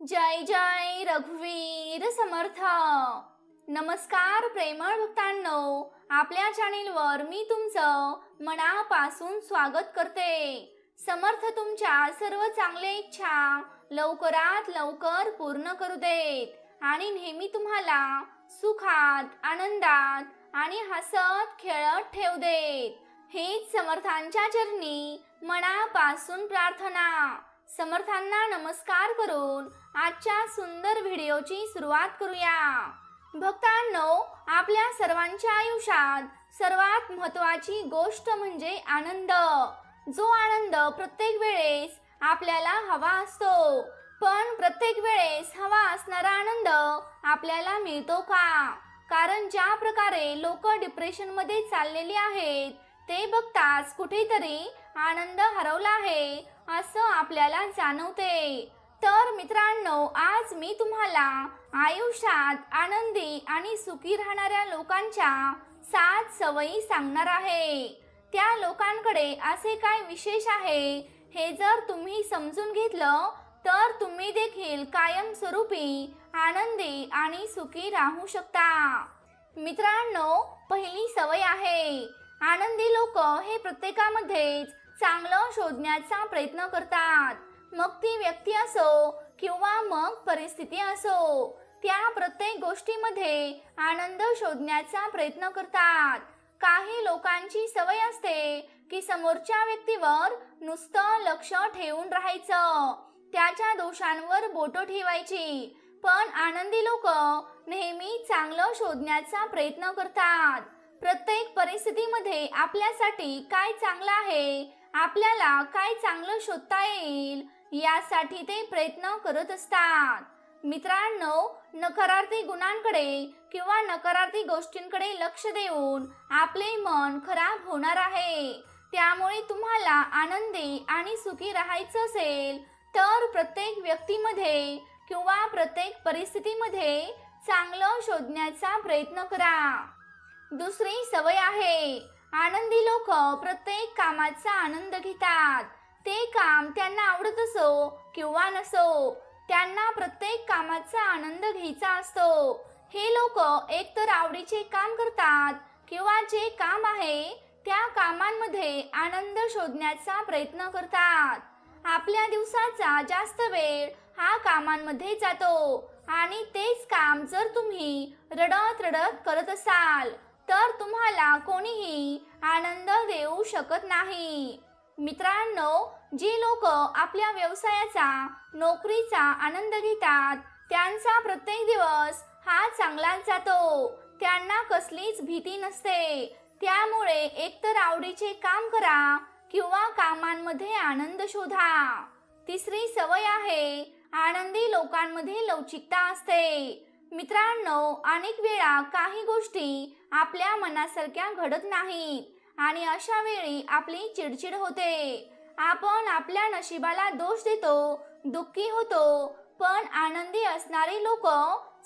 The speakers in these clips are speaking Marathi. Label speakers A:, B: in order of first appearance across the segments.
A: जय जय रघुवीर समर्थ. नमस्कार प्रेमळ भक्तांनो. आपल्या चॅनेलवर मी तुमचं मनापासून स्वागत करते. समर्थ तुमच्या सर्व चांगल्या इच्छा लवकरात लवकर पूर्ण करू देत आणि नेहमी तुम्हाला सुखात आनंदात आणि हसत खेळत ठेव देत. हीच समर्थांच्या चरणी मनापासून प्रार्थना. समर्थांना नमस्कार करून आजच्या सुंदर व्हिडिओची सुरुवात करूया. भक्तांनो आपल्या सर्वांच्या आयुष्यात सर्वात महत्वाची गोष्ट म्हणजे आनंद. जो आनंद प्रत्येक वेळेस आपल्याला हवा असतो पण प्रत्येक वेळेस हवा असणारा आनंद आपल्याला मिळतो का? कारण ज्या प्रकारे लोक डिप्रेशनमध्ये चाललेली आहेत ते बघताच कुठेतरी आनंद हरवला आहे. असं आपल्याला जाणवते. तर मित्रांनो आज मी तुम्हाला आयुष्यात आनंदी आणि सुखी राहणाऱ्या लोकांच्या सात सवयी सांगणार आहे. त्या लोकांकडे असे काय विशेष आहे हे जर तुम्ही समजून घेतलं तर तुम्ही देखील कायमस्वरूपी आनंदी आणि सुखी राहू शकता. मित्रांनो पहिली सवय आहे. आनंदी लोक हे प्रत्येकामध्येच चांगलं शोधण्याचा प्रयत्न करतात. मग ती व्यक्ती असो किंवा मग परिस्थिती असो त्या प्रत्येक गोष्टीमध्ये आनंद शोधण्याचा प्रयत्न करतात. काही लोकांची सवय असते की समोरच्या व्यक्तीवर नुसतं लक्ष ठेवून राहायचं. त्याच्या दोषांवर बोट ठेवायची. पण आनंदी लोक नेहमी चांगलं शोधण्याचा प्रयत्न करतात. प्रत्येक परिस्थितीमध्ये आपल्यासाठी काय चांगलं आहे? आपल्याला काय चांगलं शोधता येईल? यासाठी ते प्रयत्न करत असतात. मित्रांनो नकारार्थी गुणांकडे किंवा नकारार्थी गोष्टींकडे लक्ष देऊन आपले मन खराब होणार आहे. त्यामुळे तुम्हाला आनंदी आणि सुखी राहायचं असेल तर प्रत्येक व्यक्तीमध्ये किंवा प्रत्येक परिस्थितीमध्ये चांगलं शोधण्याचा प्रयत्न करा. दुसरी सवय आहे. आनंदी लोक प्रत्येक कामाचा आनंद घेतात. ते काम त्यांना आवडत असो किंवा नसो त्यांना प्रत्येक कामाचा आनंद घ्यायचा असतो. हे लोक एकतर आवडीचे काम करतात किंवा जे काम आहे त्या कामांमध्ये आनंद शोधण्याचा प्रयत्न करतात. आपल्या दिवसाचा जास्त वेळ हा कामांमध्ये जातो आणि तेच काम जर तुम्ही रडत रडत करत असाल तर तुम्हाला कोणीही आनंद देऊ शकत नाही. मित्रांनो जे लोक आपल्या व्यवसायाचा नोकरीचा आनंद घेतात त्यांचा प्रत्येक दिवस हा चांगलाच जातो. त्यांना कसलीच भीती नसते. त्यामुळे एकतर आवडीचे काम करा किंवा कामांमध्ये आनंद शोधा. तिसरी सवय आहे आनंदी लोकांमध्ये लवचिकता असते. मित्रांनो अनेक वेळा काही गोष्टी आपल्या मनासारख्या घडत नाहीत आणि अशा वेळी आपली चिडचिड होते. आपण आपल्या नशिबाला दोष देतो दुःखी होतो पण आनंदी असणारे लोक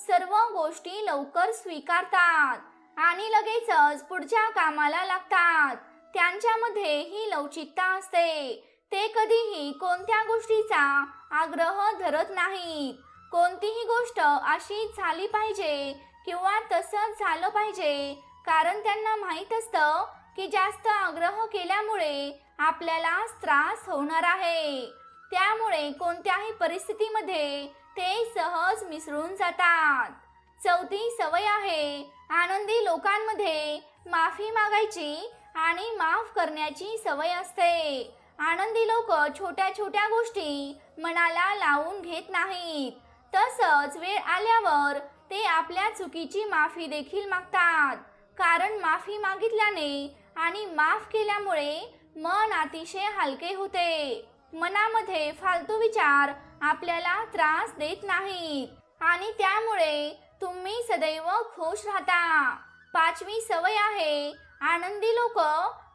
A: सर्व गोष्टी लवकर स्वीकारतात आणि लगेचच पुढच्या कामाला लागतात. त्यांच्यामध्ये ही लवचिकता असते. ते कधीही कोणत्या गोष्टीचा आग्रह धरत नाहीत. कोणतीही गोष्ट अशी झाली पाहिजे किंवा तसंच झालं पाहिजे कारण त्यांना माहीत असतं की जास्त आग्रह केल्यामुळे आपल्याला त्रास होणार आहे. त्यामुळे कोणत्याही परिस्थितीमध्ये ते सहज मिसळून जातात. चौथी सवय आहे आनंदी लोकांमध्ये माफी मागायची आणि माफ करण्याची सवय असते. आनंदी लोक छोट्या छोट्या गोष्टी मनाला लावून घेत नाहीत. तसंच वेळ आल्यावर ते आपल्या चुकीची माफी देखील मागतात. कारण माफी मागितल्याने आणि माफ केल्यामुळे मन अतिशय हलके होते. मनामध्ये फालतू विचार आपल्याला त्रास देत नाहीत. आणि त्यामुळे तुम्ही सदैव खुश राहता. पाचवी सवय आहे आनंदी लोक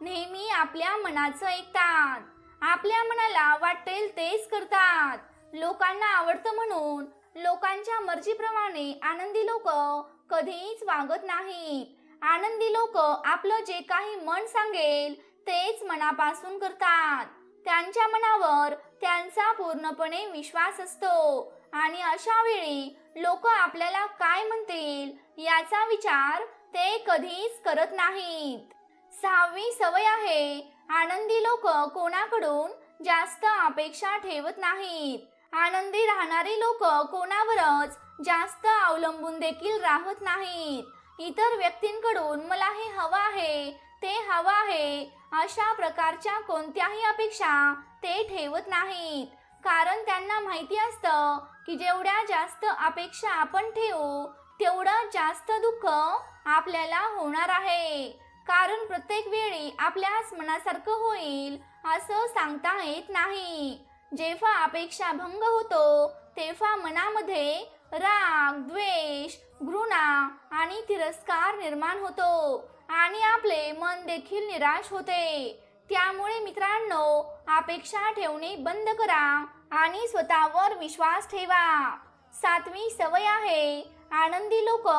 A: नेहमी आपल्या मनाचं ऐकतात. आपल्या मनाला वाटेल तेच करतात. लोकांना आवडतं म्हणून लोकांच्या मर्जीप्रमाणे आनंदी लोक कधीच वागत नाहीत. आनंदी लोक आपलं जे काही मन सांगेल तेच मनापासून करतात. त्यांच्या मनावर त्यांचा पूर्णपणे विश्वास असतो. आणि अशा वेळी लोक आपल्याला काय म्हणतील याचा विचार ते कधीच करत नाहीत. सहावी सवय आहे आनंदी लोक कोणाकडून जास्त अपेक्षा ठेवत नाहीत. आनंदी राहणारे लोक कोणावरच जास्त अवलंबून देखील राहत नाहीत. इतर व्यक्तींकडून मला हे हवं आहे ते हवं आहे अशा प्रकारच्या कोणत्याही अपेक्षा ते ठेवत नाहीत. कारण त्यांना माहिती असतं की जेवढ्या जास्त अपेक्षा आपण ठेवू तेवढं जास्त दुःख आपल्याला होणार आहे. कारण प्रत्येक वेळी आपल्याच मनासारखं होईल असं सांगता येत नाही. जेव्हा अपेक्षा भंग होतो तेव्हा मनामध्ये राग द्वेष घृणा आणि तिरस्कार निर्माण होतो आणि आपले मन देखील निराश होते. त्यामुळे मित्रांनो अपेक्षा ठेवणे बंद करा आणि स्वतःवर विश्वास ठेवा. सातवी सवय आहे. आनंदी लोक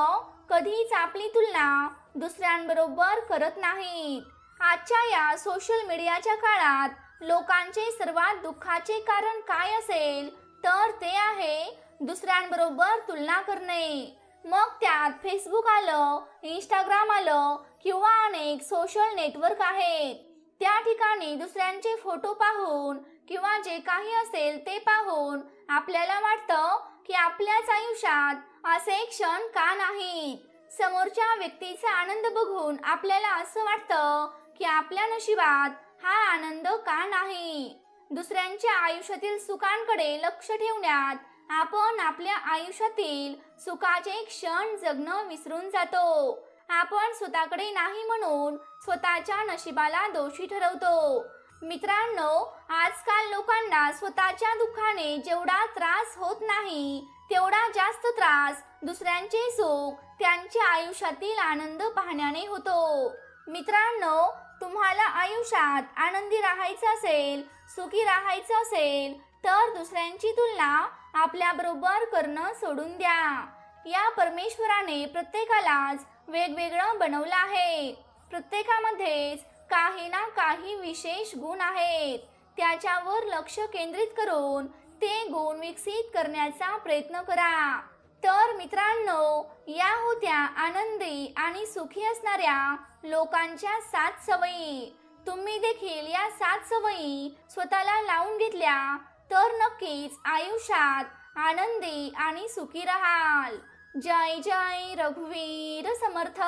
A: कधीच आपली तुलना दुसऱ्यांबरोबर करत नाहीत. आजच्या या सोशल मीडियाच्या काळात लोकांचे सर्वात दुःखाचे कारण काय असेल तर ते आहे दुसऱ्यांबरोबर तुलना करणे. मग त्यात फेसबुक आलं इंस्टाग्राम आलं किंवा अनेक सोशल नेटवर्क आहेत. त्या ठिकाणी दुसऱ्यांचे फोटो पाहून किंवा जे काही असेल ते पाहून आपल्याला वाटतं की आपल्याच आयुष्यात असे क्षण का नाहीत? समोरच्या व्यक्तीचा आनंद बघून आपल्याला असं वाटतं की आपल्या नशिबात हा आनंद का नाही? दुसऱ्यांच्या आयुष्यातील सुखांकडे लक्ष ठेवण्यात आपण आपल्या आयुष्यातील सुखाचे क्षण जगणं विसरून जातो. आपण स्वतःकडे नाही म्हणून स्वतःच्या नशिबाला दोषी ठरवतो. मित्रांनो आजकाल लोकांना स्वतःच्या दुःखाने जेवढा त्रास होत नाही तेवढा जास्त त्रास दुसऱ्यांचे सुख त्यांच्या आयुष्यातील आनंद पाहण्याने होतो. मित्रांनो तुम्हाला आयुष्यात आनंदी राहायचं असेल सुखी राहायचं असेल तर दुसऱ्यांची तुलना आपल्याबरोबर करणं सोडून द्या. या परमेश्वराने प्रत्येकालाच वेगवेगळं बनवलं आहे. प्रत्येकामध्येच काही ना काही विशेष गुण आहेत. त्याच्यावर लक्ष केंद्रित करून ते गुण विकसित करण्याचा प्रयत्न करा. तर मित्रांनो या होत्या आनंदी आणि सुखी असणाऱ्या लोकांच्या सात सवयी. तुम्ही देखील या सात सवयी स्वतःला लावून घेतल्या तर नक्कीच आयुष्यात आनंदी आणि सुखी राहाल. जय जय रघुवीर समर्थ.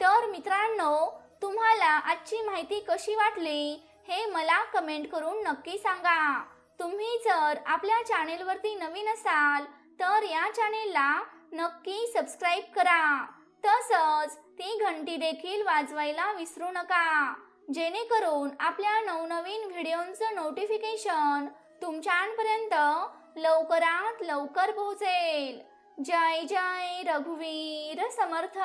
A: तर मित्रांनो तुम्हाला आजची माहिती कशी वाटली हे मला कमेंट करून नक्की सांगा. तुम्ही जर आपल्या चॅनेलवरती नवीन असाल तर या चॅनेलला नक्की सबस्क्राईब करा. तसंच ती घंटी देखील वाजवायला विसरू नका. जेणेकरून आपल्या नवनवीन व्हिडिओंचं नोटिफिकेशन तुमच्यापर्यंत लवकरात लवकर पोहोचेल. जय जय रघुवीर समर्थ.